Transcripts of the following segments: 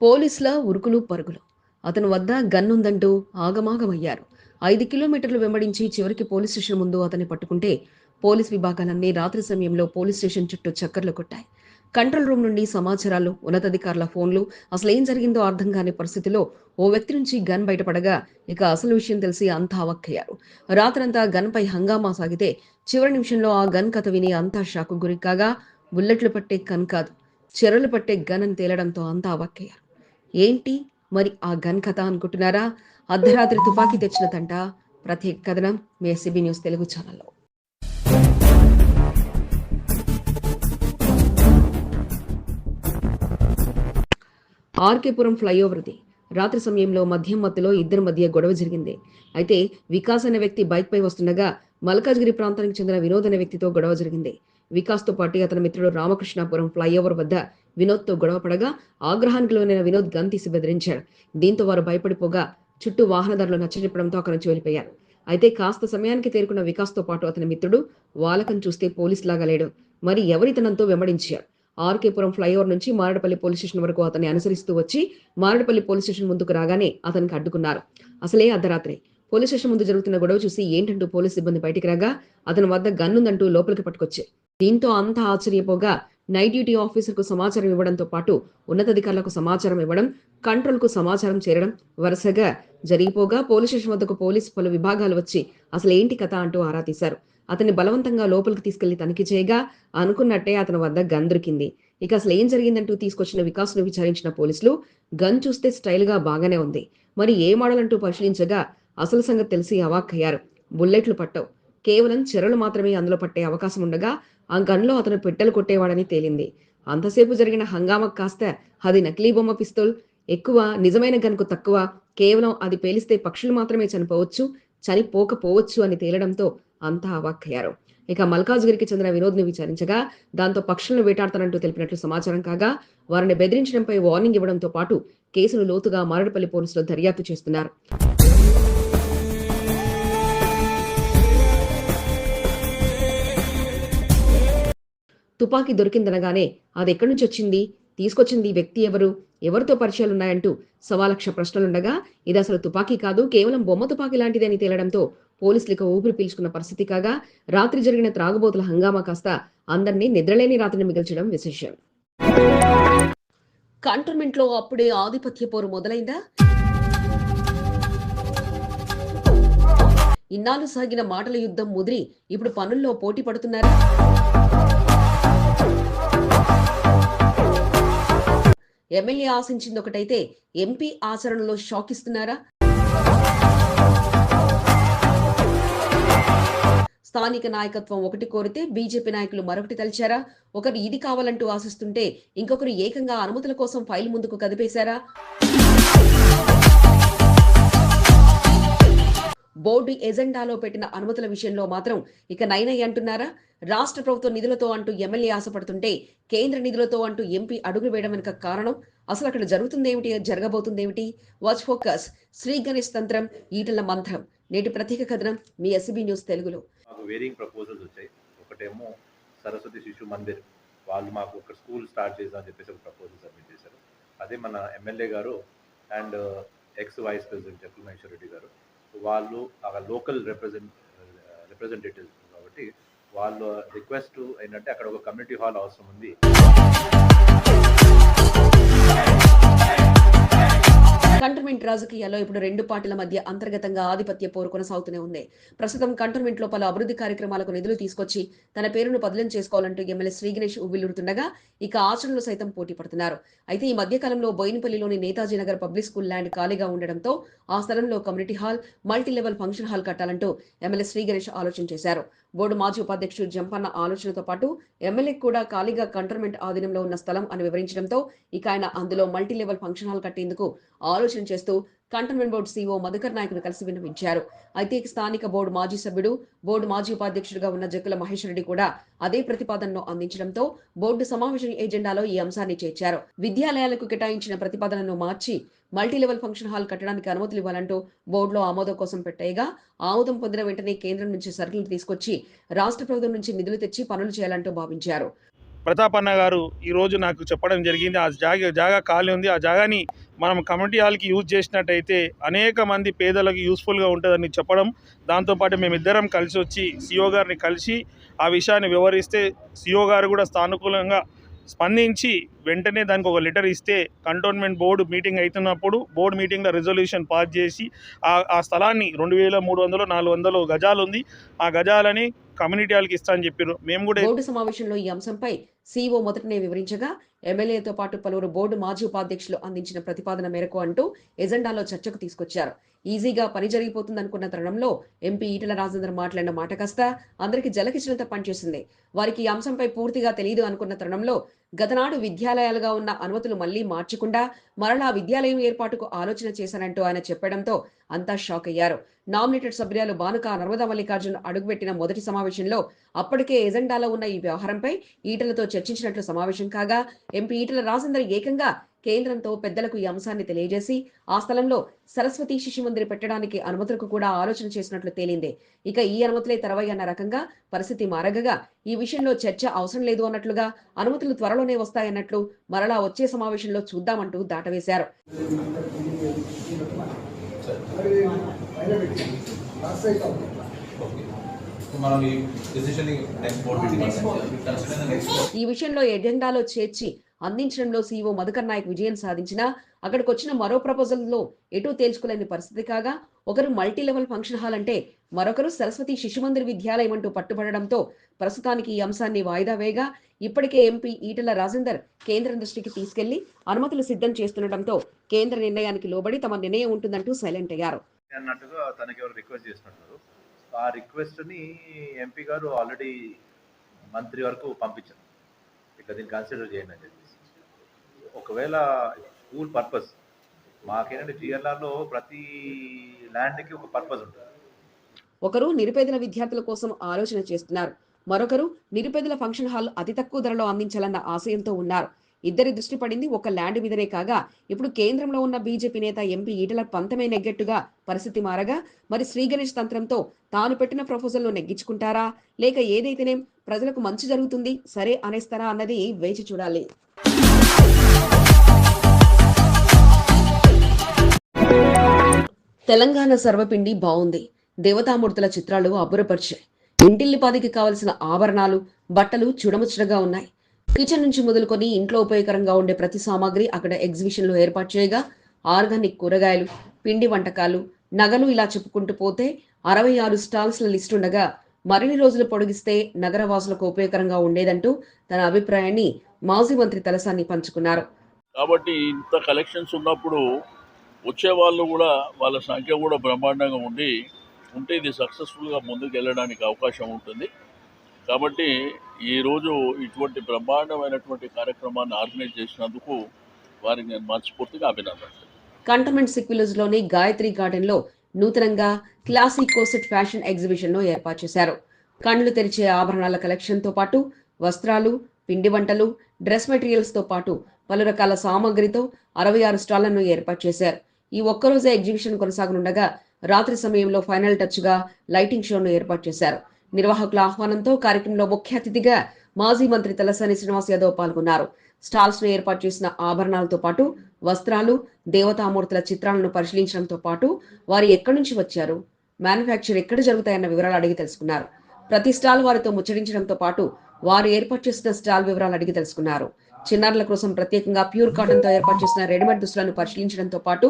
పోలీసుల ఉరుకులు పరుగులు. అతని వద్ద గన్ ఉందంటూ ఆగమాగమయ్యారు. ఐదు కిలోమీటర్లు వెంబడించి చివరికి పోలీస్ స్టేషన్ ముందు అతన్ని పట్టుకుంటే పోలీస్ విభాగాలన్నీ రాత్రి సమయంలో పోలీస్ స్టేషన్ చుట్టూ చక్కర్లు కొట్టాయి. కంట్రోల్ రూమ్ నుండి సమాచారాలు ఉన్నతాధికారుల ఫోన్లు అసలు ఏం జరిగిందో అర్థం కాని పరిస్థితిలో ఓ వ్యక్తి నుంచి గన్ బయటపడగా ఇక అసలు విషయం తెలిసి అంతా అవక్కయ్యారు. రాత్రంతా గన్పై హంగామా సాగితే చివరి నిమిషంలో ఆ గన్ కథ విని అంతా షాకు గురి కాగా బుల్లెట్లు పట్టే గన్ కాదు చెరలు పట్టే గన్ అని తేలడంతో అంతా అవక్కయ్యారు. ఏంటి? మరి ఆ గన్ కథ అనుకుంటున్నారా? అర్ధరాత్రి తుపాకీ తెచ్చిన తంట. ప్రత్యేక కథనం మీ ఎస్సీబీ న్యూస్ తెలుగు ఛానల్లో. ఆర్కేపురం ఫ్లైఓవర్ది రాత్రి సమయంలో మద్యం మత్తులో ఇద్దరి మధ్య గొడవ జరిగింది. అయితే వికాస్ అనే వ్యక్తి బైక్ పై వస్తుండగా మల్కాజ్గిరి ప్రాంతానికి చెందిన వినోద్ అనే వ్యక్తితో గొడవ జరిగింది. వికాస్తో పాటు అతని మిత్రుడు రామకృష్ణాపురం ఫ్లైఓవర్ వద్ద వినోద్తో గొడవపడగా ఆగ్రహానికి లోనైన వినోద్ గన్ తీసి బెదిరించాడు. దీంతో వారు భయపడిపోగా చుట్టూ వాహనదారులు నచ్చజెప్పడంతో అక్కడి నుంచి వెళ్ళిపోయారు. అయితే కాస్త సమయానికి తేరుకున్న వికాస్తో పాటు అతని మిత్రుడు వాలకం చూస్తే పోలీస్ లాగా లేడు. మరి ఎవరితనంతో వెంబడించాడు ఆర్కేపురం ఫ్లైఓవర్ నుంచి మారడపల్లి పోలీస్ స్టేషన్ వరకు అతన్ని అనుసరిస్తూ వచ్చి మారడపల్లి పోలీస్ స్టేషన్ ముందుకు రాగానే అతనికి అడ్డుకున్నారు. అసలే అర్ధరాత్రి. పోలీస్ స్టేషన్ ముందు జరుగుతున్న గొడవ చూసి ఏంటంటూ పోలీస్ సిబ్బంది బయటికి రాగా అతని వద్ద గన్నుందంటూ లోపలికి పట్టుకొచ్చాయి దీంతో అంతా ఆశ్చర్యపోగా నైట్ డ్యూటీ ఆఫీసర్కు సమాచారం ఇవ్వడంతో పాటు ఉన్నతాధికారులకు సమాచారం ఇవ్వడం కంట్రోల్కు సమాచారం చేరడం వరుసగా జరిగిపోగా పోలీస్ స్టేషన్ వద్దకు పోలీసు పలు విభాగాలు వచ్చి అసలు ఏంటి కథ అంటూ ఆరా తీశారు. అతన్ని బలవంతంగా లోపలికి తీసుకెళ్ళి తనిఖీ చేయగా అనుకున్నట్టే అతని వద్ద గన్ దొరికింది. ఇక అసలు ఏం జరిగిందంటూ తీసుకొచ్చిన వికాస్ను విచారించిన పోలీసులు గన్ చూస్తే స్టైల్గా బాగానే ఉంది. మరి ఏ మోడల్ అంటూ పరిశీలించగా అసలు సంగతి తెలిసి అవాక్కయ్యారు. బుల్లెట్లు పట్టవు. కేవలం చెరలు మాత్రమే అందులో పట్టే అవకాశం ఉండగా ఆ గన్లో అతను పెట్టెలు కొట్టేవాడని తేలింది. అంతసేపు జరిగిన హంగామా కాస్త అది నకిలీ బొమ్మ పిస్తోల్. ఎక్కువ నిజమైన గన్కు తక్కువ కేవలం అది పేలిస్తే పక్షులు మాత్రమే చనిపోవచ్చు చనిపోకపోవచ్చు అని తేలడంతో అంతా అవాక్కయ్యారు. ఇక మల్కాజ్గిరికి చెందిన వినోద్ని విచారించగా దాంతో పక్షులను వేటాడతానంటూ తెలిపినట్లు సమాచారం కాగా వారిని బెదిరించడంపై వార్నింగ్ ఇవ్వడంతో పాటు కేసును లోతుగా మారడపల్లి పోలీసులు దర్యాప్తు చేస్తున్నారు. తుపాకీ దొరికిందనగానే అది ఎక్కడి నుంచి వచ్చింది తీసుకొచ్చింది వ్యక్తి ఎవరు? ఎవరితో పరిచయాలు ఉన్నాయంటూ సవాలక్ష ప్రశ్నలుండగా ఇది అసలు తుపాకీ కాదు కేవలం బొమ్మ తుపాకీ లాంటిది అని తేలడంతో పోలీసులకు ఊపిరి పీల్చుకున్న పరిస్థితి కాగా రాత్రి జరిగిన త్రాగుబోతుల హంగామా కాస్త అందరినీ నిద్రలేని రాత్రిని మిగిల్చడం విశేషం. కంటోన్మెంట్లో అప్పుడే ఆధిపత్య పోరు మొదలైందా? ఇన్నాళ్ళు సాగిన మాటల యుద్ధం ముదిరి ఇప్పుడు పనుల్లో పోటీ పడుతున్నారా? ఎమ్మెల్యే ఆశించింది ఒకటైతే ఎంపీ ఆచరణలో షాక్ ఇస్తున్నారా స్థానిక నాయకత్వం ఒకటి కోరితే బీజేపీ నాయకులు మరొకటి తలిచారా? ఒకరు ఇది కావాలంటూ ఆశిస్తుంటే ఇంకొకరు ఏకంగా అనుమతుల కోసం ఫైల్ ముందుకు కదిపేశారా? బోర్డు ఎజెండాలో పెట్టిన అనుమతుల విషయంలో మాత్రం ఇక నైనయ్య అంటున్నారా? రాష్ట్ర ప్రభుత్వ నిధులతో అంటూ ఎమ్మెల్యే ఆశపడుతుంటే కేంద్ర నిధులతో అంటూ ఎంపీ అడుగులు వేయడం వెనుక కారణం? అసలు అక్కడ జరుగుతుందేమిటి? జరగబోతుందేమిటి? వాచ్ ఫోకస్ శ్రీ గణేష్ తంత్రం ఈటల మంత్రం. నేటి ప్రత్యేక కథనం మీ ఎస్బీ న్యూస్ తెలుగులో. వేరింగ్ ప్రపోజల్స్ వచ్చాయి. ఒకటేమో సరస్వతి శిశు మందిర్. వాళ్ళు మాకు ఒక స్కూల్ స్టార్ట్ చేద్దాం అని చెప్పేసి ఒక ప్రపోజల్ సబ్మిట్ చేశారు. అదే మన ఎమ్మెల్యే గారు అండ్ ఎక్స్ వైస్ ప్రెసిడెంట్ చెక్కుల మహేశ్వర రెడ్డి గారు. వాళ్ళు ఆ లోకల్ రిప్రజెంట్ రిప్రజెంటేటివ్ కాబట్టి వాళ్ళ రిక్వెస్ట్ ఏంటంటే అక్కడ ఒక కమ్యూనిటీ హాల్ అవసరం ఉంది. కంటోన్మెంట్ రాజకీయాల్లో ఇప్పుడు రెండు పార్టీల మధ్య అంతర్గతంగా ఆధిపత్య పోరు కొనసాగుతూనే ఉంది. ప్రస్తుతం కంటోన్మెంట్లో పలు అభివృద్ధి కార్యక్రమాలకు నిధులు తీసుకొచ్చి తన పేరును బదిలం చేసుకోవాలంటూ ఎమ్మెల్యే శ్రీ గణేష్ ఉవ్విల్లుడుతుండగా ఇక ఆచరణలో సైతం పోటీ పడుతున్నారు. అయితే ఈ మధ్య కాలంలో బోయినపల్లిలోని Netaji Nagar public school land ఖాళీగా ఉండడంతో ఆ స్థలంలో community hall multi level function hall కట్టాలంటూ MLA Shri Ganesh ఆలోచన చేశారు. బోర్డు మాజీ ఉపాధ్యక్షుడు జంపన్న ఆలోచనతో పాటు ఎమ్మెల్యే కూడా ఖాళీగా కంటోన్మెంట్ ఆధీనంలో ఉన్న స్థలం అని వివరించడంతో ఇక ఆయన అందులో మల్టీ లెవెల్ ఫంక్షన్ హాల్ కట్టేందుకు ఆలోచన చేస్తూ కంటోన్మెంట్ బోర్డు సీఓ మధుకర్ నాయకును కలిసి విన్నవించారు. అయితే స్థానిక బోర్డు మాజీ సభ్యుడు బోర్డు మాజీ ఉపాధ్యక్షుడిగా ఉన్న జక్కుల మహేష్ రెడ్డి కూడా అదే ప్రతిపాదనను అందించడంతో బోర్డు సమావేశం ఎజెండాలో ఈ అంశాన్ని చేర్చారు. విద్యాలయాలకు కేటాయించిన ప్రతిపాదనను మార్చి మల్టీ లెవెల్ ఫంక్షన్ హాల్ కట్టడానికి అనుమతులు ఇవ్వాలంటూ బోర్డులో ఆమోదం కోసం పెట్టేయగా ఆమోదం పొందిన వెంటనే కేంద్రం నుంచి సరుకులు తీసుకొచ్చి రాష్ట్ర ప్రభుత్వం నుంచి నిధులు తెచ్చి పనులు చేయాలంటూ భావించారు. ప్రతాపన్న అన్న గారు ఈరోజు నాకు చెప్పడం జరిగింది. ఆ జాగా జాగా ఖాళీ ఉంది. ఆ జాగాని మనం కమ్యూనిటీ హాల్కి యూజ్ చేసినట్టయితే అనేక మంది పేదలకు యూస్ఫుల్గా ఉంటుందని చెప్పడం. దాంతోపాటు మేమిద్దరం కలిసి వచ్చి సిఓ గారిని కలిసి ఆ విషయాన్ని వివరిస్తే సిఓ గారు కూడా సానుకూలంగా స్పందించి వెంటనే దానికి ఒక లెటర్ ఇస్తే కంటోన్మెంట్ బోర్డు మీటింగ్ అవుతున్నప్పుడు బోర్డు మీటింగ్లో రెజల్యూషన్ పాస్ చేసి ఆ ఆ స్థలాన్ని రెండు వేల మూడు వందలు నాలుగు వందలు గజాలు ఉంది ఆ గజాలని కమ్యూనిటీ వాళ్ళకి ఇస్తా అని చెప్పారు మేము కూడా బోర్డు సమావేశంలో ఈ అంశంపై సీఈఓ మొదటనే వివరించగా ఎమ్మెల్యేతో పాటు పలువురు బోర్డు మాజీ ఉపాధ్యక్షులు అందించిన ప్రతిపాదన మేరకు అంటూ ఎజెండాలో చర్చకు తీసుకొచ్చారు. ఈజీగా పని జరిగిపోతుందనుకున్న తరుణంలో ఎంపీ ఈటల రాజేందర్ మాట్లాడిన మాట కాస్త అందరికి జలకిచ్చినంత పనిచేసింది. వారికి ఈ అంశంపై పూర్తిగా తెలియదు అనుకున్న తరుణంలో గతనాడు విద్యాలయాలుగా ఉన్న అనుమతులు మళ్ళీ మార్చకుండా మరలా విద్యాలయం ఏర్పాటుకు ఆలోచన చేశానంటూ ఆయన చెప్పడంతో అంతా షాక్ అయ్యారు. నామినేటెడ్ సభ్యురాలు బానుక నర్మదా మల్లికార్జున్ అడుగుపెట్టిన మొదటి సమావేశంలో అప్పటికే ఎజెండాలో ఉన్న ఈ వ్యవహారంపై ఈటలతో చర్చించినట్లు సమావేశం కాగా ఎంపీ ఈటల రాజేందర్ ఏకంగా కేంద్రంతో పెద్దలకు ఈ అంశాన్ని తెలియజేసి ఆ స్థలంలో సరస్వతి శిశు మందిర్ పెట్టడానికి అనుమతులకు కూడా ఆలోచన చేసినట్లు తేలింది. ఇక ఈ అనుమతులే తెరవై అన్న రకంగా పరిస్థితి మారగగా ఈ విషయంలో చర్చ అవసరం లేదు అన్నట్లుగా అనుమతులు త్వరలోనే వస్తాయన్నట్లు మరలా వచ్చే సమావేశంలో చూద్దామంటూ దాటవేశారు. ఈ విషయంలో ఎజెండాలో చేర్చి అందించడంలో సీఈఓ మధుకర్ నాయక్ విజయం సాధించినా అక్కడికి వచ్చిన మరో ప్రపోజల్లో ఎటూ తేల్చుకోలేని పరిస్థితి కాగా ఒకరు మల్టీ లెవెల్ ఫంక్షన్ హాల్ అంటే మరొకరు సరస్వతి శిశుమందిర్ విద్యాలయం అంటూ పట్టుబడడంతో ప్రస్తుతానికి ఈ అంశాన్ని వాయిదా వేయగా ఇప్పటికే ఎంపీ ఈటల రాజేందర్ కేంద్రం దృష్టికి తీసుకెళ్ళి అనుమతులు సిద్ధం చేస్తుండటంతో కేంద్ర నిర్ణయానికి లోబడి తమ నిర్ణయం ఉంటుందంటూ సైలెంట్ అయ్యారు. అన్నట్టుగా తనకి ఎవరు రిక్వెస్ట్ చేసినట్టున్నారు ఆ ఎంపీ గారు ఆల్రెడీ మంత్రి వరకు పంపించారు. ఇట్లా దీన్ని కన్సిడర్ చేయండి అని చెప్పి. ఒకవేళ స్కూల్ పర్పస్ మాకేంటంటే జిఎల్ఆర్లో ప్రతి ల్యాండ్కి ఒక పర్పస్ ఉంటుంది. ఒకరు నిరుపేదల విద్యార్థుల కోసం ఆలోచన చేస్తున్నారు. మరొకరు నిరుపేదల ఫంక్షన్ హాల్ అతి తక్కువ ధరలో అందించాలన్న ఆశయంతో ఉన్నారు. ఇద్దరి దృష్టి పడింది ఒక ల్యాండ్ మీదనే కాగా ఇప్పుడు కేంద్రంలో ఉన్న బీజేపీ నేత ఎంపీ ఈటల పంతమే నెగ్గట్టుగా పరిస్థితి మారగా మరి శ్రీ గణేష్ తంత్రంతో తాను పెట్టిన ప్రపోజల్లో నెగ్గించుకుంటారా? లేక ఏదైతేనేం ప్రజలకు మంచి జరుగుతుంది సరే అనేస్తారా అన్నది వేచి చూడాలి. తెలంగాణ సర్వపిండి బాగుంది దేవతామూర్తుల చిత్రాలు అబ్బురపరిచాయి. ఇంటిల్లిపాదికి కావలసిన ఆభరణాలు బట్టలు చూడముచ్చటగా ఉన్నాయి. కిచెన్ నుంచి మొదలుకొని ఇంట్లో ఉపయోగకరంగా ఉండే ప్రతి సామాగ్రి అక్కడ ఎగ్జిబిషన్లో ఏర్పాటు చేయగా ఆర్గానిక్ కూరగాయలు పిండి వంటకాలు నగలు ఇలా చెప్పుకుంటూ పోతే అరవై ఆరు స్టాల్స్ల లిస్ట్ ఉండగా మరిన్ని రోజులు పొడిగిస్తే నగరవాసులకు ఉపయోగకరంగా ఉండేదంటూ తన అభిప్రాయాన్ని మాజీ మంత్రి తలసాని పంచుకున్నారు. కాబట్టి ఇంత కలెక్షన్స్ ఉన్నప్పుడు వచ్చే వాళ్ళు కూడా వాళ్ళ సంఖ్య కూడా బ్రహ్మాండంగా ఉండి ఉంటే ఇది సక్సెస్ఫుల్గా ముందుకు వెళ్ళడానికి అవకాశం ఉంటుంది. కాబట్టి ఈరోజు ఇటువంటి బ్రహ్మాండమైనటువంటి కార్యక్రమాన్ని ఆర్గనైజ్ చేసినందుకు వారికి నేను మనస్ఫూర్తిగా అభినందన కంటోన్మెంట్ సిక్ విలేజ్లోని గాయత్రి గార్డెన్లో నూతనంగా క్లాసిక్ కోసెట్ ఫ్యాషన్ ఎగ్జిబిషన్ను ఏర్పాటు చేశారు. కళ్ళు తెరిచే ఆభరణాల కలెక్షన్తో పాటు వస్త్రాలు పిండి వంటలు డ్రెస్ మెటీరియల్స్తో పాటు పలు రకాల సామాగ్రితో అరవై ఆరు స్టాళ్ళను ఏర్పాటు చేశారు. ఈ ఒక్కరోజే ఎగ్జిబిషన్ కొనసాగనుండగా రాత్రి సమయంలో ఫైనల్ టచ్గా లైటింగ్ షోను ఏర్పాటు చేశారు. నిర్వాహకుల ఆహ్వానంతో కార్యక్రమంలో ముఖ్య అతిథిగా మాజీ మంత్రి తలసాని శ్రీనివాస్ యాదవ్ పాల్గొన్నారు. స్టాల్స్ను ఏర్పాటు చేసిన ఆభరణాలతో పాటు వస్త్రాలు దేవతామూర్తుల చిత్రాలను పరిశీలించడంతో పాటు వారు ఎక్కడి నుంచి వచ్చారు మ్యానుఫ్యాక్చర్ ఎక్కడ జరుగుతాయన్న వివరాలు అడిగి తెలుసుకున్నారు. ప్రతి స్టాల్ వారితో ముచ్చరించడంతో పాటు వారు ఏర్పాటు చేసిన స్టాల్ వివరాలు అడిగి తెలుసుకున్నారు. చిన్నారుల కోసం ప్రత్యేకంగా ప్యూర్ కాటన్తో ఏర్పాటు చేసిన రెడీమేడ్ దుస్తులను పరిశీలించడంతో పాటు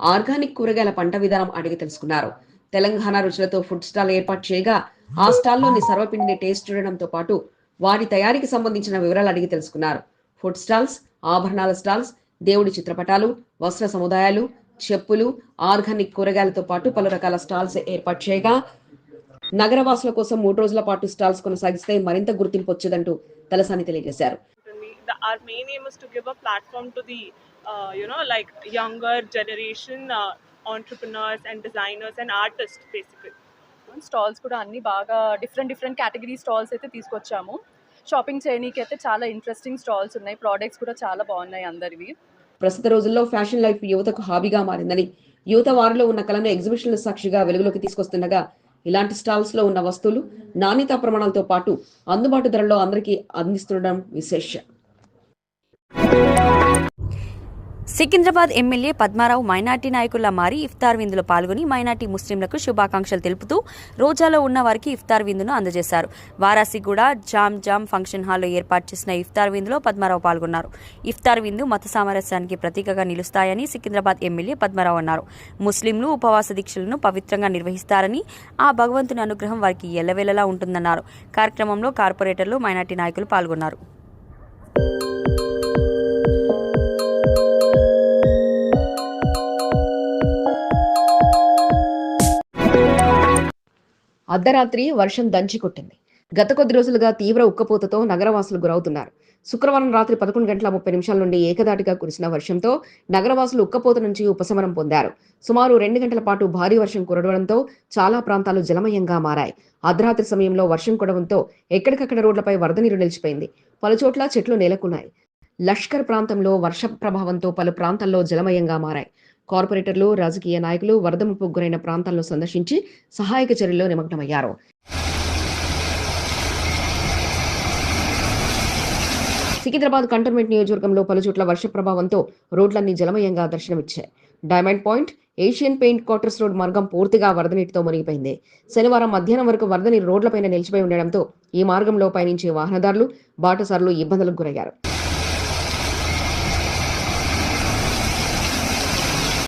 ఆర్గానిక్ కూరగాయల పంట విధానం అడిగి తెలుసుకున్నారు. తెలంగాణ రుచులతో ఫుడ్ స్టాల్ ఏర్పాటు చేయగా ఆ స్టాల్లోని సర్వపిండిని టేస్ట్ చూడడంతో పాటు వాటి తయారీకి సంబంధించిన వివరాలు అడిగి తెలుసుకున్నారు. ఫుడ్ స్టాల్స్ ఆభరణాల స్టాల్స్ దేవుడి చిత్రపటాలు వస్త్ర సముదాయాలు చెప్పులు ఆర్గానిక్ కూరగాయలతో పాటు పలు రకాల స్టాల్స్ ఏర్పాటు చేయగా నగరవాసుల కోసం మూడు రోజుల పాటు స్టాల్స్ కొనసాగిస్తే మరింత గుర్తింపు వచ్చేదంటూ తలసాని తెలియజేశారు. Our main aim is to give a platform to the, uh, you know, like younger generation uh, entrepreneurs and designers and artists, basically. Stalls కూడా అన్ని బాగా డిఫరెంట్ డిఫరెంట్ కేటగిరీ స్టాల్స్ అయితే తీసుకొచ్చాము. షాపింగ్ చేయనీకి అయితే చాలా ఇంట్రెస్టింగ్ స్టాల్స్ ఉన్నాయి. Products కూడా చాలా బాగున్నాయి అందరివి. ప్రస్తుత రోజుల్లో ఫ్యాషన్ లైఫ్ యువతకు హాబీగా మారిందని యువత వారిలో ఉన్న కళను ఎగ్జిబిషన్ల సాక్షిగా వెలుగులోకి తీసుకొస్తుండగా ఇలాంటి స్టాల్స్లో ఉన్న వస్తువులు నాణ్యతా ప్రమాణాలతో పాటు అందుబాటు ధరల్లో అందరికీ అందిస్తుండడం విశేషం. సికింద్రాబాద్ ఎమ్మెల్యే పద్మారావు మైనార్టీ నాయకుల్లా మారి ఇఫ్తార్ విందులో పాల్గొని మైనార్టీ ముస్లింలకు శుభాకాంక్షలు తెలుపుతూ రోజాలో ఉన్న వారికి ఇఫ్తార్ విందును అందజేశారు. వారాసిగూడ జామ్ జామ్ ఫంక్షన్ హాల్లో ఏర్పాటు చేసిన ఇఫ్తార్ విందులో పద్మారావు పాల్గొన్నారు. ఇఫ్తార్ విందు మత సామరస్యానికి ప్రతీకగా నిలుస్తాయని సికింద్రాబాద్ ఎమ్మెల్యే పద్మారావు అన్నారు. ముస్లింలు ఉపవాస దీక్షలను పవిత్రంగా నిర్వహిస్తారని ఆ భగవంతుని అనుగ్రహం వారికి ఎల్లవేళలా ఉంటుందన్నారు. కార్యక్రమంలో కార్పొరేటర్లు మైనార్టీ నాయకులు పాల్గొన్నారు. అర్ధరాత్రి వర్షం దంచి కొట్టింది. గత కొద్ది రోజులుగా తీవ్ర ఉక్కపోతతో నగరవాసులు గురవుతున్నారు. శుక్రవారం రాత్రి పదకొండు గంటల ముప్పై నిమిషాల నుండి ఏకదాటిగా కురిసిన వర్షంతో నగరవాసులు ఉక్కపోత నుంచి ఉపశమనం పొందారు. సుమారు రెండు గంటల పాటు భారీ వర్షం కురవడంతో చాలా ప్రాంతాలు జలమయంగా మారాయి. అర్ధరాత్రి సమయంలో వర్షం కురవడంతో ఎక్కడికక్కడ రోడ్లపై వరద నీరు నిలిచిపోయింది. పలుచోట్ల చెట్లు నేలకున్నాయి. లష్కర్ ప్రాంతంలో వర్ష ప్రభావంతో పలు ప్రాంతాల్లో జలమయంగా మారాయి. కార్పొరేటర్లు రాజకీయ నాయకులు వరద ముప్పుకు గురైన ప్రాంతాలను సందర్శించి సహాయక చర్యల్లో నిమగ్నమయ్యారు. సికింద్రాబాద్ కంటోన్మెంట్ నియోజకవర్గంలో పలుచోట్ల వర్ష ప్రభావంతో రోడ్లన్నీ జలమయంగా దర్శనమిచ్చాయి. Diamond point Asian paint quarters road మార్గం పూర్తిగా వరద నీటితో మునిగిపోయింది. శనివారం మధ్యాహ్నం వరకు వరద నీరు రోడ్లపైన నిలిచిపోయి ఉండడంతో ఈ మార్గంలో పయనించే వాహనదారులు బాటసారులు ఇబ్బందులకు గురయ్యారు.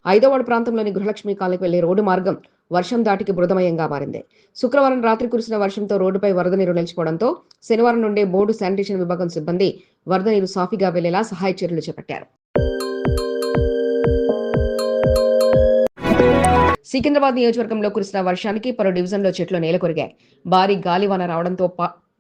ఐదోవాడ ప్రాంతంలోని గృహలక్ష్మి కాలనీకి వెళ్ళే రోడ్డు మార్గం వర్షం దాటికి బృదమయంగా మారింది. శుక్రవారం రాత్రి కురిసిన వర్షంతో రోడ్డుపై వరద నీరు నిలిచిపోవడంతో శనివారం నుండే బోర్డు శానిటేషన్ విభాగం సిబ్బంది వరద నీరు సాఫీగా వెళ్ళేలా సహాయ చర్యలు చేపట్టారు. సికింద్రాబాద్ నియోజకవర్గంలో కురిసిన వర్షానికి పలు డివిజన్లో చెట్లు నేలకొరిగాయి భారీ గాలివాన రావడంతో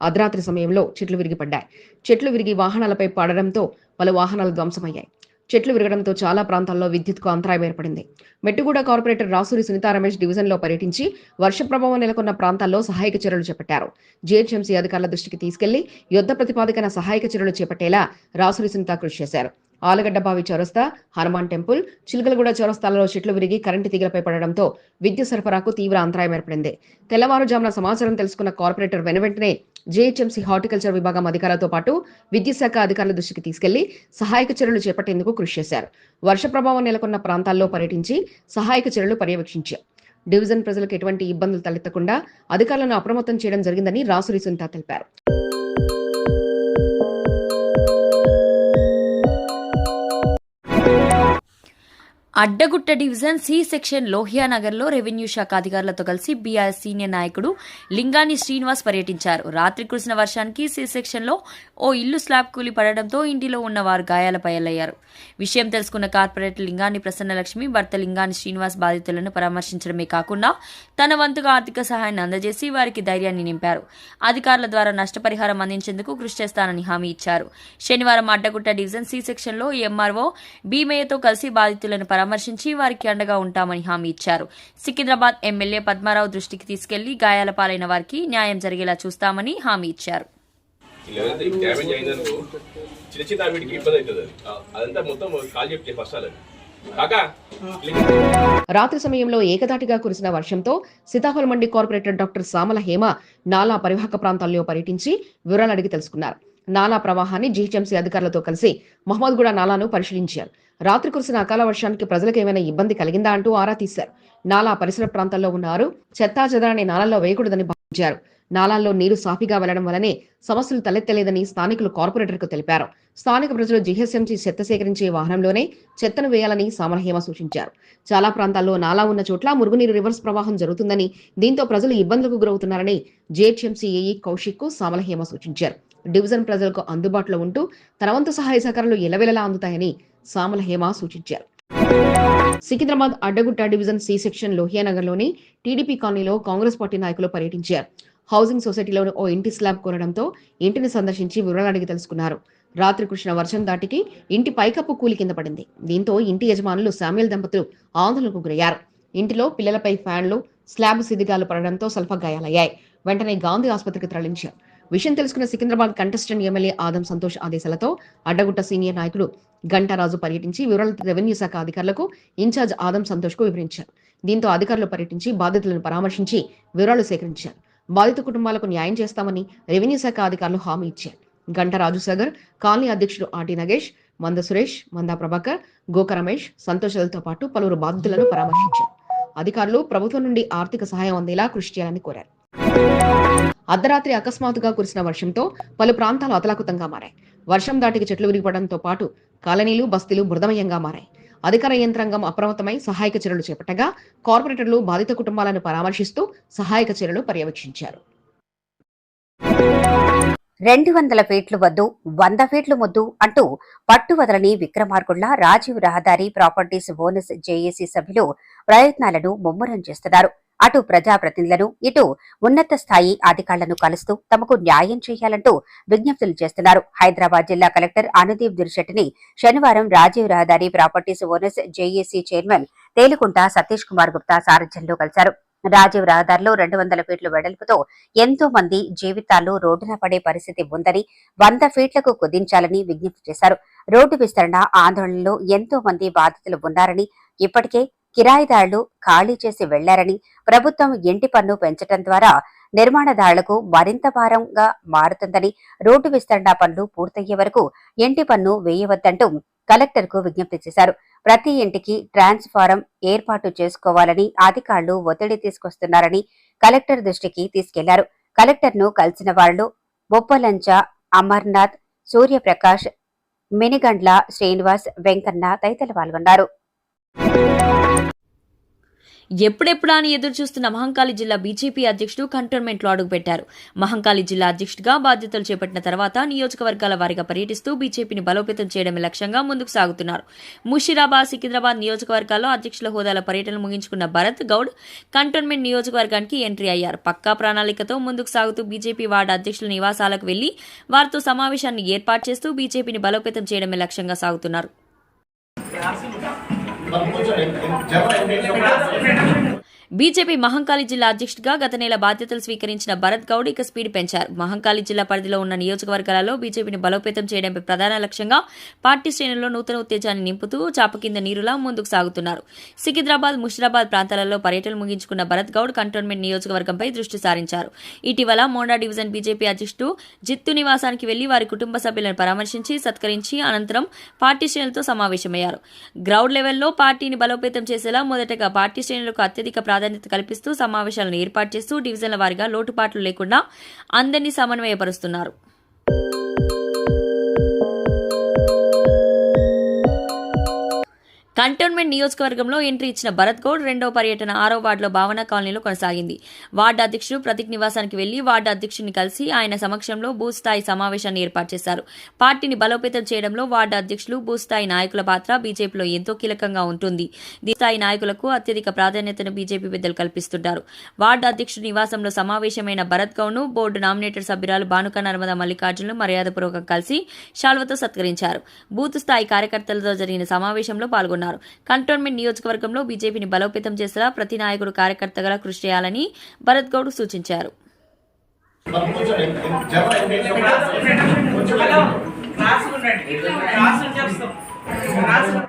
అర్ధరాత్రి సమయంలో చెట్లు విరిగి పడ్డాయి చెట్లు విరిగి వాహనాలపై పడడంతో పలు వాహనాలు ధ్వంసమయ్యాయి. చెట్లు విరగడంతో చాలా ప్రాంతాల్లో విద్యుత్కు అంతరాయం ఏర్పడింది. మెట్టుగూడ కార్పొరేటర్ రాసూరి సునీతా రమేష్ డివిజన్లో పర్యటించి వర్ష ప్రభావం నెలకొన్న ప్రాంతాల్లో సహాయక చర్యలు చేపట్టారు. జీహెచ్ఎంసీ అధికారుల దృష్టికి తీసుకెళ్ళి యుద్ధ ప్రతిపాదికన సహాయక చర్యలు చేపట్టేలా రాసూరి సునీత కృషి చేశారు. ఆలగడ్డ బావి చౌరస్తా హనుమాన్ టెంపుల్ చిలకలగూడ చౌరస్తాలలో చెట్లు విరిగి కరెంటు తీగలపై పడడంతో విద్యుత్ సరఫరాకు తీవ్ర అంతరాయం ఏర్పడింది. తెల్లవారుజామున సమాచారం తెలుసుకున్న కార్పొరేటర్ వెనువెంటనే జేహెచ్ఎంసీ హార్టికల్చర్ విభాగం అధికారులతో పాటు విద్యుత్ శాఖ అధికారుల దృష్టికి తీసుకెళ్ళి సహాయక చర్యలు చేపట్టేందుకు కృషి చేశారు. వర్ష ప్రభావం నెలకొన్న ప్రాంతాల్లో పర్యటించి సహాయక చర్యలు పర్యవేక్షించారు. డివిజన్ ప్రజలకు ఎటువంటి ఇబ్బందులు తలెత్తకుండా అధికారులను అప్రమత్తం చేయడం జరిగిందని రాసురి సునీత తెలిపారు. Addagutta division C section Lohia నగర్లో రెవెన్యూ శాఖ అధికారులతో కలిసి బీఆర్ సీనియర్ నాయకుడు లింగాని శ్రీనివాస్ పర్యటించారు. రాత్రి కురిసిన వర్షానికి సి సెక్షన్లో ఓ ఇల్లు స్లాబ్ కూలి పడడంతో ఇంటిలో ఉన్న వారు పయలయ్యారు విషయం తెలుసుకున్న కార్పొరేటర్ లింగాని ప్రసన్నలక్ష్మి భర్త లింగాని శ్రీనివాస్ బాధితులను పరామర్శించడమే కాకుండా తన వంతుగా ఆర్థిక సహాయాన్ని అందజేసి వారికి ధైర్యాన్ని నింపారు. అధికారుల ద్వారా నష్టపరిహారం అందించేందుకు కృషి చేస్తానని హామీ ఇచ్చారు. శనివారం అడ్డగుట్ట డివిజన్ సి సెక్షన్లో ఎంఆర్ఓ బీమేయతో కలిసి బాధితులను పరామర్శించి వారికి అండగా ఉంటామని హామీ ఇచ్చారు. సికింద్రాబాద్ ఎమ్మెల్యే పద్మారావు దృష్టికి తీసుకెళ్ళి గాయాల పాలైన వారికి న్యాయం జరిగేలా చూస్తామని హామీ ఇచ్చారు. లేదంటే డ్యామేజ్ అయిందనుకో చిన్న చిన్న వీటికి ఇబ్బంది అవుతుంది అది. ఆ, అదంతా మొత్తం కాల్ చెప్తే ఫస్ట్ అది. కాకా రాత్రి సమయంలో ఏకదాటిగా కురిసిన వర్షంతో సీతాఫల మండి కార్పొరేటర్ డాక్టర్ సామల హేమ నాలా పరివాహక ప్రాంతాల్లో పర్యటించి వివరాలు అడిగి తెలుసుకున్నారు. నాలా ప్రవాహాన్ని జీహెచ్ఎంసీ అధికారులతో కలిసి మహమ్మద్గూడ నాలాను పరిశీలించారు. రాత్రి కురిసిన అకాల వర్షానికి ప్రజలకు ఏమైనా ఇబ్బంది కలిగిందా అంటూ ఆరా తీశారు. నాలా పరిసర ప్రాంతాల్లో ఉన్నారు. చెత్తా చెదరాన్ని నాలాల్లో వేయకూడదని భావించారు. నాలాల్లో నీరు సాఫీగా వెళ్ళడం వల్లనే సమస్యలు తలెత్తలేదని స్థానికులు కార్పొరేటర్కు తెలిపారు. స్థానిక ప్రజలు జీహెచ్ఎంసీ చెత్త సేకరించే వాహనంలోనే చెత్తను వేయాలని సామలహేమ సూచించారు. చాలా ప్రాంతాల్లో నాలా ఉన్న చోట్ల మురుగునీరు రివర్స్ ప్రవాహం జరుగుతుందని దీంతో ప్రజలు ఇబ్బందులకు గురవుతున్నారని జేహెచ్ఎంసీ ఏఈ కౌశిక్ సామలహేమ సూచించారు. డివిజన్ ప్రజలకు అందుబాటులో ఉంటూ తన వంతు సహాయ సహకారాలు ఎలవెలలా అందుతాయని సామలహేమ సూచించారు. Secunderabad Addagutta division C section లోహియానగర్లోని TDP కాలనీలో కాంగ్రెస్ పార్టీ నాయకులు పర్యటించారు. హౌసింగ్ సొసైటీలోని ఓ ఇంటి స్లాబ్ కొనడంతో ఇంటిని సందర్శించి వివరాలు అడిగి తెలుసుకున్నారు. రాత్రి కృష్ణ వర్షం దాటికి ఇంటి పైకప్పు కూలి కింద పడింది. దీంతో ఇంటి యజమానులు శామ్యుల్ దంపతులు ఆందోళనకు గురయ్యారు. ఇంటిలో పిల్లలపై ఫ్యాన్లు స్లాబ్ సిదిగాలు పడడంతో స్వల్ప గాయాలయ్యాయి వెంటనే గాంధీ ఆసుపత్రికి తరలించారు. విషయం తెలుసుకున్న సికింద్రాబాద్ కంటెస్టెంట్ ఎమ్మెల్యే ఆదం సంతోష్ ఆదేశాలతో అడ్డగుట్ట సీనియర్ నాయకుడు గంటారాజు పర్యటించి వివరాలు రెవెన్యూ శాఖ అధికారులకు ఇన్ఛార్జ్ ఆదం సంతోష్కు వివరించారు. దీంతో అధికారులు పర్యటించి బాధితులను పరామర్శించి వివరాలు సేకరించారు. బాధిత కుటుంబాలకు న్యాయం చేస్తామని రెవెన్యూ శాఖ అధికారులు హామీ ఇచ్చారు. గంట రాజుసాగర్ కాలనీ అధ్యక్షుడు ఆటి నగేష్ మంద సురేష్ మందా ప్రభాకర్ గోక రమేష్ సంతోషాలతో పాటు పలువురు బాధితులను పరామర్శించారు. అధికారులు ప్రభుత్వం నుండి ఆర్థిక సహాయం అందేలా కృషి చేయాలని కోరారు. అర్ధరాత్రి అకస్మాత్తుగా కురిసిన వర్షంతో పలు ప్రాంతాలు అతలాకుతంగా మారాయి. వర్షం దాటికి చెట్లు విరిగిపడంతో పాటు కాలనీలు బస్తీలు బృదమయంగా మారాయి. అధికార యంత్రాంగం అప్రమత్తమై సహాయక చర్యలు చేపట్టగా కార్పొరేటర్లు బాధిత కుటుంబాలను పరామర్శిస్తూ సహాయక చర్యలు పర్యవేక్షించారు. రెండు వందల ఫీట్లు వద్దు వంద ఫీట్లు ముద్దు అంటూ పట్టు వదలని విక్రమార్కుల్లా రాజీవ్ రహదారి ప్రాపర్టీస్ బోనస్ జేఏసీ సభ్యులు ప్రయత్నాలను ముమ్మరం చేస్తున్నారు. అటు ప్రజాప్రతినిధులను ఇటు ఉన్నత స్థాయి అధికారులను కలుస్తూ తమకు న్యాయం చేయాలంటూ విజ్ఞప్తులు చేస్తున్నారు. హైదరాబాద్ జిల్లా కలెక్టర్ అనుదీప్ దురిశెట్టిని శనివారం రాజీవ్ రహదారి properties owners JAC chairman Telukunta Satish Kumar Gupta సారథ్యంలో కలిశారు. రాజీవ్ రహదారిలో రెండు వందల ఫీట్లు వెడల్పుతో ఎంతో మంది జీవితాలు రోడ్డున పడే పరిస్థితి ఉందని వంద ఫీట్లకు కుదించాలని విజ్ఞప్తి చేశారు. రోడ్డు విస్తరణ ఆందోళనలో ఎంతో మంది బాధితులు ఉన్నారని ఇప్పటికే కిరాయిదారులు ఖాళీ చేసి వెళ్ళారని ప్రభుత్వం ఇంటి పన్ను పెంచడం ద్వారా నిర్మాణదారులకు మరింత భారంగా మారుతుందని రోడ్డు విస్తరణ పనులు పూర్తయ్యే వరకు ఇంటి పన్ను వేయవద్దంటూ కలెక్టర్కు విజ్ఞప్తి చేశారు. ప్రతి ఇంటికి ట్రాన్స్ఫారం ఏర్పాటు చేసుకోవాలని అధికారులు ఒత్తిడి తీసుకొస్తున్నారని కలెక్టర్ దృష్టికి తీసుకెళ్ళారు. కలెక్టర్ను కలిసిన వాళ్ళు బొప్పలంచ అమర్నాథ్ సూర్యప్రకాష్ మినిగండ్ల శ్రీనివాస్ వెంకన్న తదితరులు పాల్గొన్నారు. ఎప్పుడెప్పుడా అని ఎదురు చూస్తున్న మహంకాళి జిల్లా బీజేపీ అధ్యక్షుడు కంటోన్మెంట్లో అడుగుపెట్టారు. మహంకాళి జిల్లా అధ్యక్షుడిగా బాధ్యతలు చేపట్టిన తర్వాత నియోజకవర్గాల వారిగా పర్యటిస్తూ బీజేపీని బలోపేతం చేయడమే లక్ష్యంగా ముందుకు సాగుతున్నారు. ముషిరాబాద్ సికింద్రాబాద్ నియోజకవర్గాల్లో అధ్యక్షుల హోదాల పర్యటన ముగించుకున్న భరత్ గౌడ్ కంటోన్మెంట్ నియోజకవర్గానికి ఎంట్రీ అయ్యారు. పక్కా ప్రణాళికతో ముందుకు సాగుతూ బీజేపీ వార్డు అధ్యక్షుల నివాసాలకు వెళ్ళి వారితో సమావేశాన్ని ఏర్పాటు చేస్తూ బీజేపీని బలోపేతం చేయడమే లక్ష్యంగా సాగుతున్నారు. మనం కొంచెం జనం బీజేపీ మహంకాళి జిల్లా అధ్యక్షుడిగా గత నెల బాధ్యతలు స్వీకరించిన భరత్ గౌడ్ ఇక స్పీడ్ పెంచారు. మహంకాళి జిల్లా పరిధిలో ఉన్న నియోజకవర్గాలలో బీజేపీని బలోపేతం చేయడంపై ప్రధాన లక్ష్యంగా పార్టీ శ్రేణుల్లో నూతన ఉత్తేజాన్ని నింపుతూ చాప కింద నీరులా ముందుకు సాగుతున్నారు. సికింద్రాబాద్ ముషిరాబాద్ ప్రాంతాలలో పర్యటన ముగించుకున్న భరత్ గౌడ్ కంటోన్మెంట్ నియోజకవర్గంపై దృష్టి సారించారు. ఇటీవల మోండా డివిజన్ బీజేపీ అధ్యక్షుడు జిత్తు నివాసానికి వెళ్ళి వారి కుటుంబ సభ్యులను పరామర్శించి సత్కరించి అనంతరం పార్టీ శ్రేణులతో సమావేశమయ్యారు. గ్రౌండ్ లెవెల్లో పార్టీని బలోపేతం చేసేలా మొదటగా పార్టీ శ్రేణులకు అత్యధిక ప్రాధాన్యత కల్పిస్తూ సమావేశాలను ఏర్పాటు చేస్తూ డివిజన్ల వారీగా లోటుపాట్లు లేకుండా అందరినీ సమన్వయపరుస్తున్నారు. కంటోన్మెంట్ నియోజకవర్గంలో ఎంట్రీ ఇచ్చిన భరత్ గౌడ్ రెండో పర్యటన ఆరో వార్డులో భావన కాలనీలో కొనసాగింది. వార్డు అధ్యక్షుడు ప్రతీక్ నివాసానికి వెళ్ళి వార్డు అధ్యక్షుడిని కలిసి ఆయన సమక్షంలో భూస్థాయి స్థాయి సమావేశాన్ని ఏర్పాటు చేశారు. పార్టీని బలోపేతం చేయడంలో వార్డు అధ్యక్షులు భూస్థాయి స్థాయి నాయకుల పాత్ర బీజేపీలో ఎంతో కీలకంగా ఉంటుంది. స్థాయి నాయకులకు అత్యధిక ప్రాధాన్యతను బీజేపీ పెద్దలు కల్పిస్తుంటారు. వార్డు అధ్యక్షుడి నివాసంలో సమావేశమైన భరత్ గౌడ్ను బోర్డు నామినేటెడ్ సభ్యురాలు భానుక నర్మదా మల్లికార్జును మర్యాదపూర్వకం కలిసి శాల్వతో సత్కరించారు. బూత్ స్థాయి కార్యకర్తలతో జరిగిన సమావేశంలో పాల్గొన్నారు. కంటోన్మెంట్ నియోజకవర్గంలో బీజేపీని బలోపేతం చేసేలా ప్రతి నాయకుడు కార్యకర్తగా కృషి చేయాలని భరత్ గౌడ్ సూచించారు.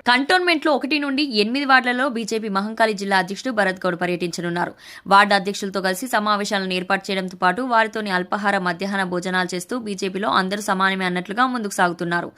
కంటోన్మెంట్లో ఒకటి నుండి ఎనిమిది వార్డులలో బీజేపీ మహంకాళి జిల్లా అధ్యక్షుడు భరత్ గౌడ్ పర్యటించనున్నారు. వార్డు అధ్యక్షులతో కలిసి సమావేశాలను ఏర్పాటు చేయడంతో పాటు వారితోని అల్పాహార మధ్యాహ్న భోజనాలు చేస్తూ బీజేపీలో అందరూ సమానమే అన్నట్లుగా ముందుకు సాగుతున్నారు.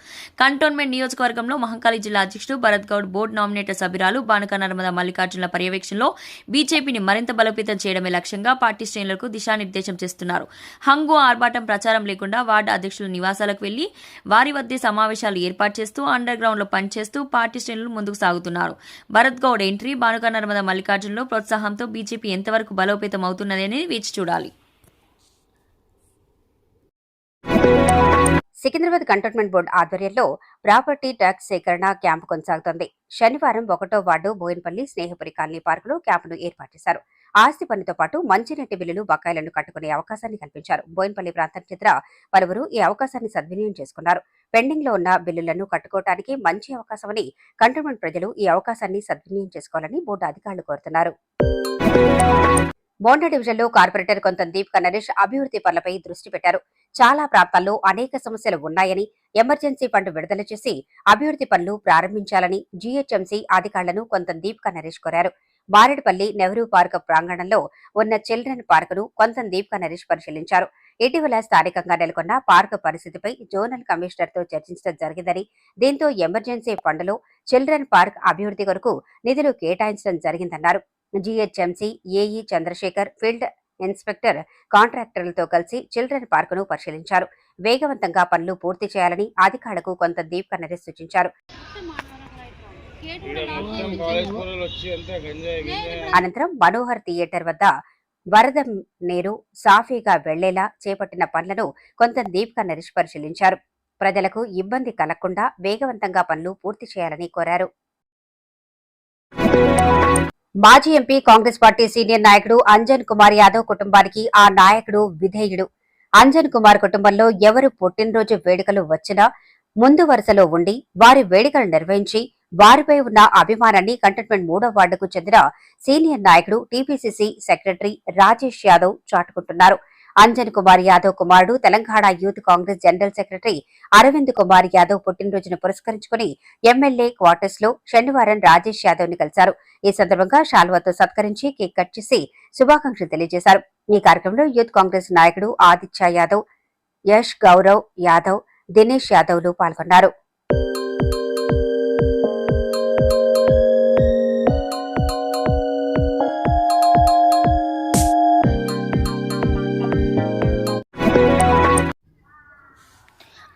కంటోన్మెంట్ నియోజకవర్గంలో మహంకాళి జిల్లా అధ్యక్షుడు భరత్ గౌడ్ బోర్డు నామినేటర్ సభ్యురాలు బానుక నర్మద మల్లికార్జునుల పర్యవేక్షణలో బీజేపీని మరింత బలోపేతం చేయడమే లక్ష్యంగా పార్టీ శ్రేణులకు దిశానిర్దేశం చేస్తున్నారు. హంగు ఆర్భాటం ప్రచారం లేకుండా వార్డు అధ్యక్షుల నివాసాలకు వెళ్ళి వారి వద్దే సమావేశాలు ఏర్పాటు చేస్తూ అండర్ గ్రౌండ్లో పనిచేస్తూ పార్టీ శ్రేణులు ముందుకు సాగుతున్నారు. భరత్ గౌడ్ ఎంట్రీ బానుక నర్మద మల్లికార్జునలో ప్రోత్సాహంతో బీజేపీ ఎంతవరకు బలోపేతం అవుతున్నదని వేచి చూడాలి. సికింద్రాబాద్ కంటోన్మెంట్ బోర్డు ఆధ్వర్యంలో ప్రాపర్టీ ట్యాక్స్ సేకరణ క్యాంపు కొనసాగుతోంది. శనివారం ఒకటో వార్డు బోయిన్పల్లి స్నేహపురి కాలనీ పార్కులో క్యాంపును ఏర్పాటు చేశారు. ఆస్తి పన్నుతో పాటు మంచినీటి బిల్లులు బకాయిలను కట్టుకునే అవకాశాన్ని కల్పించారు. బోయిన్పల్లి ప్రాంతం చెందిన పలువురు ఈ అవకాశాన్ని సద్వినియోగం చేసుకున్నారు. పెండింగ్లో ఉన్న బిల్లులను కట్టుకోవడానికి మంచి అవకాశమని కంటోన్మెంట్ ప్రజలు ఈ అవకాశాన్ని సద్వినియోగం చేసుకోవాలని బోర్డు అధికారులు కోరుతున్నారు. బోండా డివిజన్లో కార్పొరేటర్ కొంత దీపిక నరేష్ అభివృద్ధి పనులపై దృష్టి పెట్టారు. చాలా ప్రాంతాల్లో అనేక సమస్యలు ఉన్నాయని ఎమర్జెన్సీ ఫండ్ విడుదల చేసి అభివృద్ధి పనులు ప్రారంభించాలని జీహెచ్ఎంసీ అధికారులను కొంత దీపిక నరేష్ కోరారు. మారేడుపల్లి నెహ్రూ పార్క్ ప్రాంగణంలో ఉన్న చిల్డ్రన్ పార్కును కొంత దీపిక నరేష్ పరిశీలించారు. ఇటీవల స్థానికంగా నెలకొన్న పార్క్ పరిస్థితిపై జోనల్ కమిషనర్తో చర్చించడం జరిగిందని దీంతో ఎమర్జెన్సీ ఫండ్లో చిల్డ్రన్ పార్క్ అభివృద్ధి కొరకు నిధులు కేటాయించడం జరిగిందన్నారు. GHMC AE Chandrashekar field inspector కాంట్రాక్టర్లతో కలిసి చిల్డ్రన్ పార్కును పరిశీలించారు. వేగవంతంగా పనులు పూర్తి చేయాలని అధికారులకు కొంత దీపిక నరేష్ సూచించారు అనంతరం మనోహర్ థియేటర్ వద్ద వరద నీరు సాఫీగా వెళ్ళేలా చేపట్టిన పనులను కొంత దీపిక నరేష్ పరిశీలించారు. ప్రజలకు ఇబ్బంది కలగకుండా వేగవంతంగా పనులు పూర్తి చేయాలని కోరారు. మాజీ ఎంపీ కాంగ్రెస్ పార్టీ సీనియర్ నాయకుడు అంజన్ కుమార్ యాదవ్ కుటుంబానికి ఆ నాయకుడు విధేయుడు. అంజన్ కుమార్ కుటుంబంలో ఎవరు పుట్టినరోజు వేడుకలు వచ్చినా ముందు వరుసలో ఉండి వారి వేడుకలు నిర్వహించి వారిపై ఉన్న అభిమానాన్ని కంటోన్మెంట్ మూడో వార్డుకు చెందిన సీనియర్ నాయకుడు టీపీసీసీ సెక్రటరీ రాజేష్ యాదవ్ చాటుకుంటున్నారు. అంజన్ కుమార్ యాదవ్ కుమారుడు Telangana youth Congress general secretary Arvind Kumar Yadav పుట్టినరోజును పురస్కరించుకుని ఎమ్మెల్యే క్వార్టర్స్లో శనివారం రాజేష్ యాదవ్ని కలిశారు. ఈ సందర్భంగా శాల్వాతో సత్కరించి కేక్ కట్ చేసి శుభాకాంక్షలు తెలియజేశారు. ఈ కార్యక్రమంలో యూత్ కాంగ్రెస్ నాయకుడు ఆదిత్య యాదవ్ యష్ గౌరవ్ యాదవ్ దినేష్ యాదవ్లు పాల్గొన్నారు.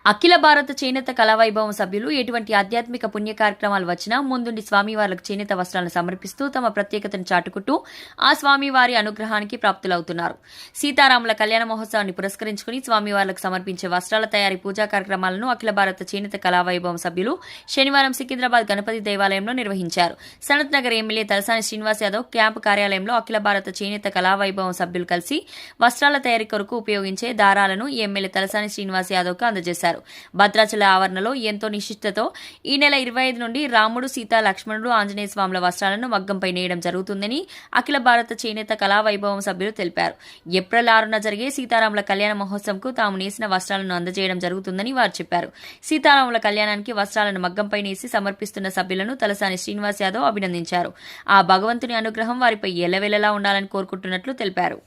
అఖిల భారత చేనేత కళావైభవం సభ్యులు ఎటువంటి ఆధ్యాత్మిక పుణ్య కార్యక్రమాలు వచ్చినా ముందుండి స్వామివార్లకు చేనేత వస్త్రాలను సమర్పిస్తూ తమ ప్రత్యేకతను చాటుకుంటూ ఆ స్వామివారి అనుగ్రహానికి ప్రాప్తులవుతున్నారు. సీతారాముల కళ్యాణ మహోత్సవాన్ని పురస్కరించుకుని స్వామివార్లకు సమర్పించే వస్త్రాల తయారీ పూజా కార్యక్రమాలను అఖిల భారత చేనేత కళావైభవం సభ్యులు శనివారం సికింద్రాబాద్ గణపతి దేవాలయంలో నిర్వహించారు. సనత్ నగర్ ఎమ్మెల్యే తలసాని శ్రీనివాస్ యాదవ్ క్యాంపు కార్యాలయంలో అఖిల భారత చేనేత కళావైభవం సభ్యులు కలిసి వస్త్రాల తయారీ కొరకు ఉపయోగించే దారాలను ఎమ్మెల్యే తలసాని శ్రీనివాస్ యాదవ్కు అందజేశారు. భద్రాచల ఆవరణలో ఎంతో నిశిష్టతో ఈ నెల ఇరవై ఐదు నుండి రాముడు సీత లక్ష్మణుడు ఆంజనేయ స్వాముల వస్త్రాలను మగ్గంపై నేయడం జరుగుతుందని అఖిల భారత చేనేత కళా వైభవం సభ్యులు తెలిపారు. ఏప్రిల్ ఆరున జరిగే సీతారాముల కళ్యాణ మహోత్సవంకు తాము నేసిన వస్త్రాలను అందజేయడం జరుగుతుందని వారు చెప్పారు. సీతారాముల కళ్యాణానికి వస్త్రాలను మగ్గంపై నేసి సమర్పిస్తున్న సభ్యులను తలసాని శ్రీనివాస్ యాదవ్ అభినందించారు. ఆ భగవంతుని అనుగ్రహం వారిపై ఎల్లవేళలా ఉండాలని కోరుకుంటున్నట్లు తెలిపారు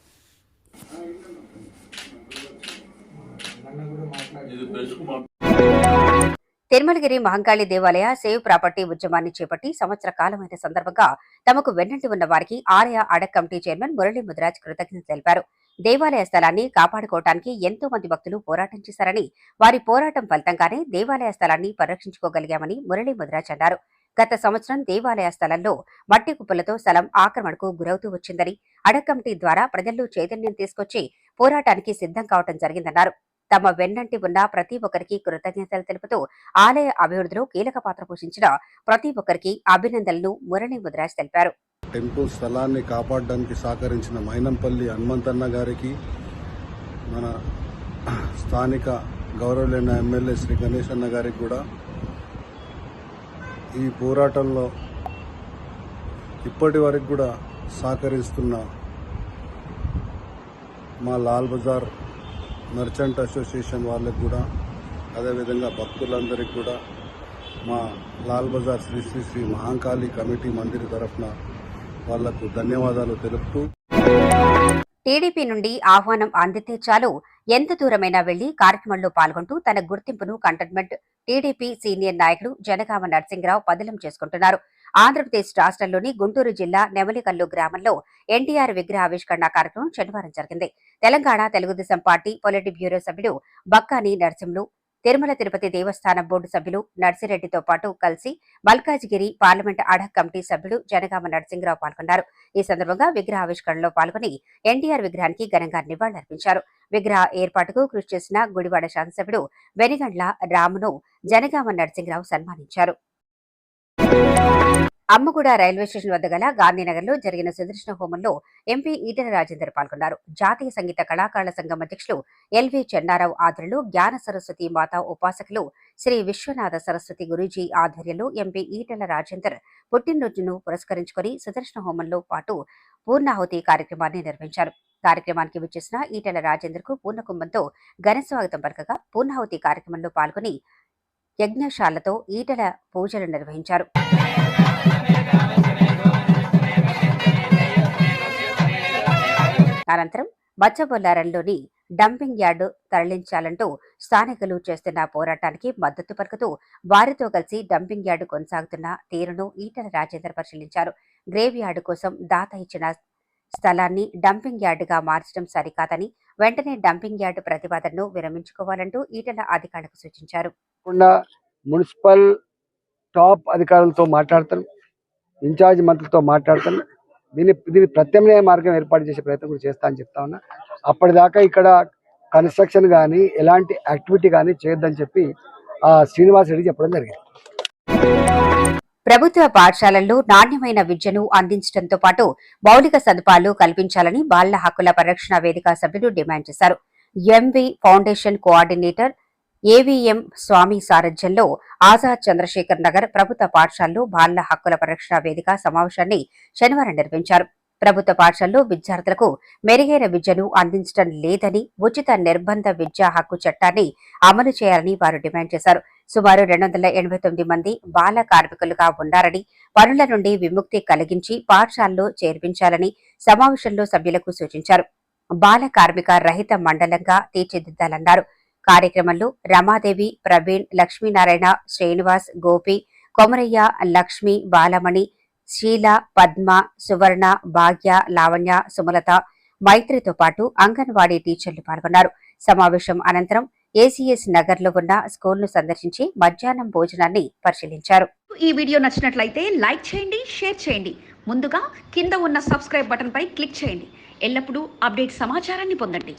ఇది ప్రెస్ కుమార్ తిరుమలగిరి మహంకాళి దేవాలయ సేవ్ ప్రాపర్టీ ఉద్యమాన్ని చేపట్టి సంవత్సర కాలమైన సందర్భంగా తమకు వెన్నంటి ఉన్న వారికి ఆలయ ad hoc committee chairman Murali Mudiraj కృతజ్ఞతలు తెలిపారు. దేవాలయ స్థలాన్ని కాపాడుకోవటానికి ఎంతో మంది భక్తులు పోరాటం చేశారని వారి పోరాటం ఫలితంగానే దేవాలయ స్థలాన్ని పరిరక్షించుకోగలిగామని మురళీ ముదిరాజ్ అన్నారు. గత సంవత్సరం దేవాలయ స్థలంలో మట్టి కుప్పలతో స్థలం ఆక్రమణకు గురవుతూ వచ్చిందని అడక్ కమిటీ ద్వారా ప్రజల్లో చైతన్యం తీసుకొచ్చి పోరాటానికి సిద్ధం కావటం జరిగిందన్నారు. తమ వెన్నంటి ఉన్న ప్రతి ఒక్కరికి కృతజ్ఞతలు తెలుపుతూ ఆలయ అభివృద్ధిలో కీలక పాత్ర పోషించిన ప్రతి ఒక్కరికి అభినందనలు మురళి ముద్రాజ్ తెలిపారు. టెంపుల్ స్థలాన్ని కాపాడడానికి సహకరించిన మైనంపల్లి హనుమంతన్న గారికి మన స్థానిక గౌరవలేని ఎమ్మెల్యే శ్రీ గణేష్ అన్న గారికి కూడా ఈ పోరాటంలో ఇప్పటి వరకు కూడా సహకరిస్తున్న మా లాల్ బజార్ మర్చెంట్ అసోసియేషన్ వాళ్ళకి కూడా అదేవిధంగా భక్తులందరికీ కూడా మా లాల్ బజార్ శ్రీ శ్రీ శ్రీ మహాంకాళి కమిటీ మందిర్ తరఫున వాళ్ళకు ధన్యవాదాలు తెలుపుతూ టీడీపీ నుండి ఆహ్వానం అందితే చాలు. ఎంత దూరమైనా వెళ్ళి కార్యక్రమంలో పాల్గొంటూ తన గుర్తింపును కంటోన్మెంట్ టీడీపీ సీనియర్ నాయకుడు జనగామ నరసింహరావు పదిలం చేసుకుంటున్నారు. ఆంధ్రప్రదేశ్ రాష్ట్రంలోని గుంటూరు జిల్లా నెమలికల్లు గ్రామంలో ఎన్టీఆర్ విగ్రహ ఆవిష్కరణ కార్యక్రమం శనివారం జరిగింది. Telangana Telugu Desam party politburo సభ్యుడు బక్కాని నరసింహులు తిరుమల తిరుపతి దేవస్థానం బోర్డు సభ్యులు నర్సిరెడ్డితో పాటు కలిసి మల్కాజ్గిరి పార్లమెంట్ అడక్ కమిటీ సభ్యుడు జనగామ నరసింహరావు పాల్గొన్నారు. ఈ సందర్భంగా విగ్రహ ఆవిష్కరణలో పాల్గొని ఎన్టీఆర్ విగ్రహానికి ఘనంగా నివాళులర్పించారు విగ్రహ ఏర్పాటుకు కృషి చేసిన గుడివాడ శాసనసభ్యుడు వెనిగండ్ల రామును జనగామ నరసింహరావు సన్మానించారు. అమ్మగూడ రైల్వే స్టేషన్ వద్ద గల గాంధీనగర్లో జరిగిన సుదర్శన హోమంలో ఎంపీ ఈటెల రాజేందర్ పాల్గొన్నారు. జాతీయ సంగీత కళాకారుల సంఘం అధ్యక్షులు ఎల్వి చెన్నారావు ఆధ్వర్యంలో జ్ఞాన సరస్వతి మాతా ఉపాసకులు శ్రీ విశ్వనాథ సరస్వతి గురూజీ ఆధ్వర్యంలో ఎంపీ ఈటెల రాజేందర్ పుట్టినరోజును పురస్కరించుకొని సుదర్శన హోమంలో పాటు పూర్ణాహుతి కార్యక్రమాన్ని నిర్వహించారు. కార్యక్రమానికి విచ్చేసిన ఈటెల రాజేందర్కు పూర్ణకుంభంతో ఘన స్వాగతం పలకగా పూర్ణాహుతి కార్యక్రమంలో పాల్గొని యజ్ఞశాలతో ఈటెల పూజలు నిర్వహించారు. అనంతరం బచ్చబొల్లారంలోని డంపింగ్ యార్డు తరలించాలంటూ స్థానికులు చేస్తున్న పోరాటానికి మద్దతు పలుకుతూ వారితో కలిసి డంపింగ్ యార్డు కొనసాగుతున్న తీరును ఈటల రాజేందర్ పరిశీలించారు. గ్రేవ్ యార్డు కోసం దాత ఇచ్చిన స్థలాన్ని డంపింగ్ యార్డుగా మార్చడం సరికాదని వెంటనే డంపింగ్ యార్డు ప్రతిపాదనను విరమించుకోవాలంటూ ఈటల అధికారులకు సూచించారు. మున్సిపల్ టాప్ అధికారులతో మాట్లాడతాను ఇన్ఛార్జ్ మంత్రులతో మాట్లాడతాను. దీన్ని దీని ప్రత్యామ్నాయ మార్గం ఏర్పాటు చేసే ప్రయత్నం కూడా చేస్తా అని చెప్తా ఉన్నా. అప్పటిదాకా ఇక్కడ కన్స్ట్రక్షన్ కానీ ఎలాంటి యాక్టివిటీ కానీ చేయొద్దని చెప్పి ఆ శ్రీనివాస్ రెడ్డి చెప్పడం జరిగింది. ప్రభుత్వ పాఠశాలల్లో నాణ్యమైన విద్యను అందించడంతో పాటు మౌలిక సదుపాయాలు కల్పించాలని బాలల హక్కుల పరిరక్షణ వేదిక సభ్యులు డిమాండ్ చేశారు. MV foundation coordinator AVM Swamy సారథ్యంలో ఆజాద్ చంద్రశేఖర్ నగర్ ప్రభుత్వ పాఠశాలలో బాలల హక్కుల పరిరక్షణ వేదిక సమావేశాన్ని శనివారం నిర్వహించారు. ప్రభుత్వ పాఠశాలలో విద్యార్థులకు మెరుగైన విద్యను అందించడం లేదని ఉచిత నిర్బంధ విద్యా హక్కు చట్టాన్ని అమలు చేయాలని వారు డిమాండ్ చేశారు. సుమారు రెండు వందల ఎనభై తొమ్మిది మంది బాల కార్మికులుగా ఉన్నారని పనుల నుండి విముక్తి కలిగించి పాఠశాలలో చేర్పించాలని సమావేశంలో సభ్యులకు సూచించారు. బాల కార్మిక రహిత మండలంగా తీర్చిదిద్దాలన్నారు. కార్యక్రమంలో రమాదేవి ప్రవీణ్ లక్ష్మీనారాయణ శ్రీనివాస్ గోపి కొమరయ్య లక్ష్మి బాలమణి శీల పద్మ సువర్ణ భాగ్య లావణ్య సుమలత మైత్రితో పాటు అంగన్వాడీ టీచర్లు పాల్గొన్నారు. సమావేశం అనంతరం ఏసీఎస్ నగర్లో ఉన్న స్కూల్ను సందర్శించి మధ్యాహ్నం భోజనాన్ని పరిశీలించారు. ఈ వీడియో నచ్చినట్లయితే లైక్ చేయండి షేర్ చేయండి. ముందుగా కింద ఉన్న సబ్స్క్రైబ్ బటన్ పై క్లిక్ చేయండి. ఎల్లప్పుడూ అప్డేట్ సమాచారాన్ని పొందండి.